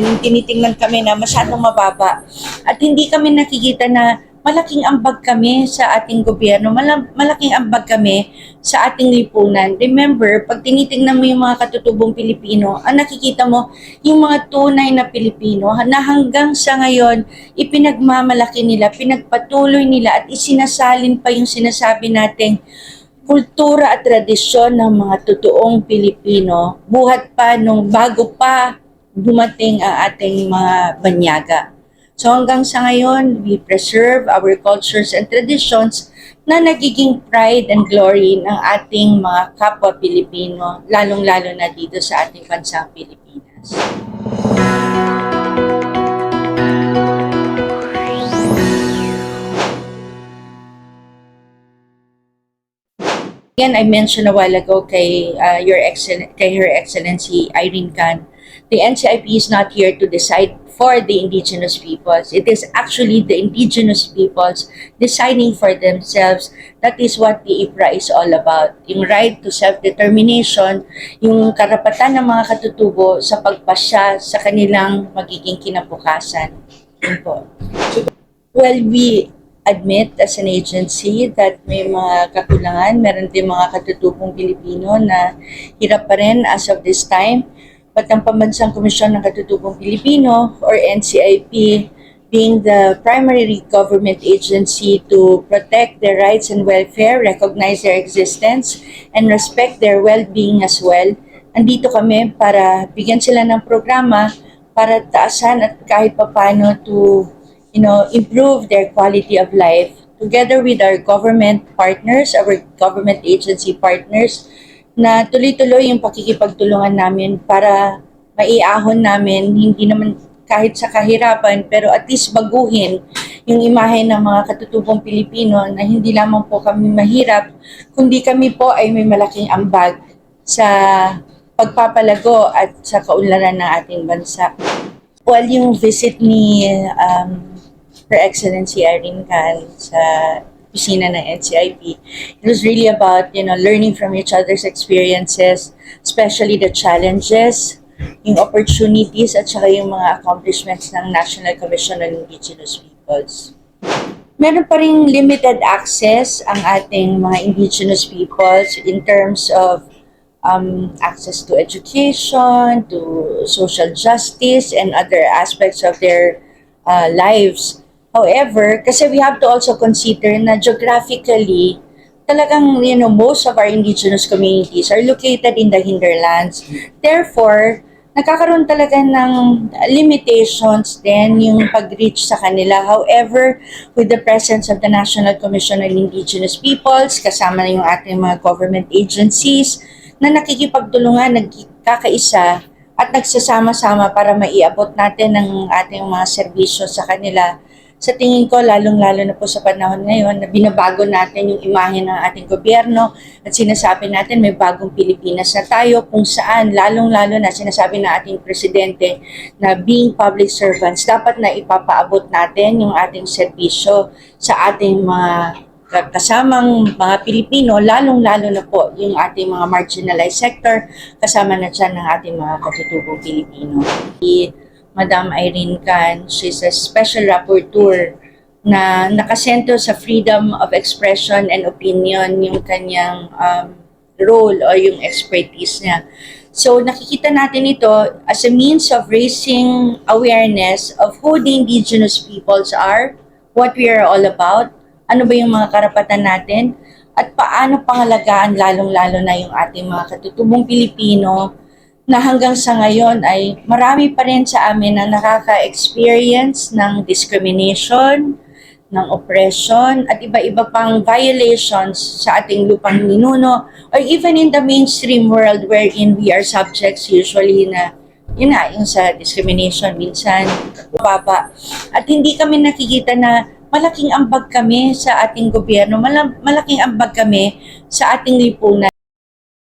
yung tinitingnan kami na masyadong mababa. At hindi kami nakikita na malaking ambag kami sa ating gobyerno, mala- malaking ambag kami sa ating lipunan. Remember, pag tinitingnan mo yung mga katutubong Pilipino, ang nakikita mo yung mga tunay na Pilipino na hanggang sa ngayon, ipinagmamalaki nila, pinagpatuloy nila at isinasalin pa yung sinasabi nating kultura at tradisyon ng mga totoong Pilipino buhat pa nung bago pa dumating ang ating mga banyaga. So hanggang sa ngayon, we preserve our cultures and traditions na nagiging pride and glory ng ating mga kapwa Pilipino, lalong-lalo na dito sa ating bansang Pilipinas. Again, I mentioned a while ago kay uh, your excellent kay Her Excellency Irene Khan, the NCIP is not here to decide for the indigenous peoples. It is actually the indigenous peoples deciding for themselves. That is what the IPRA is all about. Yung right to self-determination, yung karapatan ng mga katutubo sa pagpasya sa kanilang magiging kinabukasan. Well, we admit as an agency that may mga kakulangan. Meron din mga katutubong Pilipino na hirap pa rin as of this time. But ang Pambansang Komisyon ng Katutubong Pilipino or NCIP being the primary government agency to protect their rights and welfare, recognize their existence, and respect their well-being as well. Andito kami para bigyan sila ng programa para taasan at kahit papano to you know, improve their quality of life together with our government partners, our government agency partners, na tuloy-tuloy yung pakikipagtulungan namin para maiahon namin, hindi naman kahit sa kahirapan, pero at least baguhin yung imahe ng mga katutubong Pilipino na hindi lamang po kami mahirap, kundi kami po ay may malaking ambag sa pagpapalago at sa kaunlaran ng ating bansa. Well, yung visit ni um, Her Excellency Irene Khan sa opisina ng NCIP, it was really about, you know, learning from each other's experiences, especially the challenges, yung opportunities, at saka yung mga accomplishments ng National Commission on Indigenous Peoples. Meron pa rin limited access ang ating mga indigenous peoples in terms of um, access to education, to social justice, and other aspects of their uh, lives. However, kasi we have to also consider na geographically, talagang, you know, most of our indigenous communities are located in the hinterlands. Therefore, nagkakaroon talaga ng limitations din yung pag-reach sa kanila. However, with the presence of the National Commission on Indigenous Peoples, kasama na yung ating mga government agencies, na nakikipagtulungan, nagkakaisa, at nagsasama-sama para maiabot natin ang ating mga serbisyo sa kanila. Sa tingin ko, lalong-lalo na po sa panahon ngayon na binabago natin yung imahe ng ating gobyerno at sinasabi natin may bagong Pilipinas na tayo kung saan lalong-lalo na sinasabi ng ating presidente na being public servants, dapat na ipapaabot natin yung ating serbisyo sa ating mga kasamang mga Pilipino, lalong-lalo na po yung ating mga marginalized sector, kasama na dyan ng ating mga katutubong Pilipino. Si Madam Irene Khan, she's a special rapporteur na nakasento sa freedom of expression and opinion yung kanyang um, role o yung expertise niya. So nakikita natin ito as a means of raising awareness of who the indigenous peoples are, what we are all about, ano ba yung mga karapatan natin, at paano pangalagaan lalong-lalo na yung ating mga katutubong Pilipino na hanggang sa ngayon ay marami pa rin sa amin na nakaka-experience ng discrimination, ng oppression, at iba-iba pang violations sa ating lupang ninuno, or even in the mainstream world wherein we are subjects usually na yun na, yung sa discrimination minsan, baba. At hindi kami nakikita na malaking ambag kami sa ating gobyerno, mala- malaking ambag kami sa ating lipunan.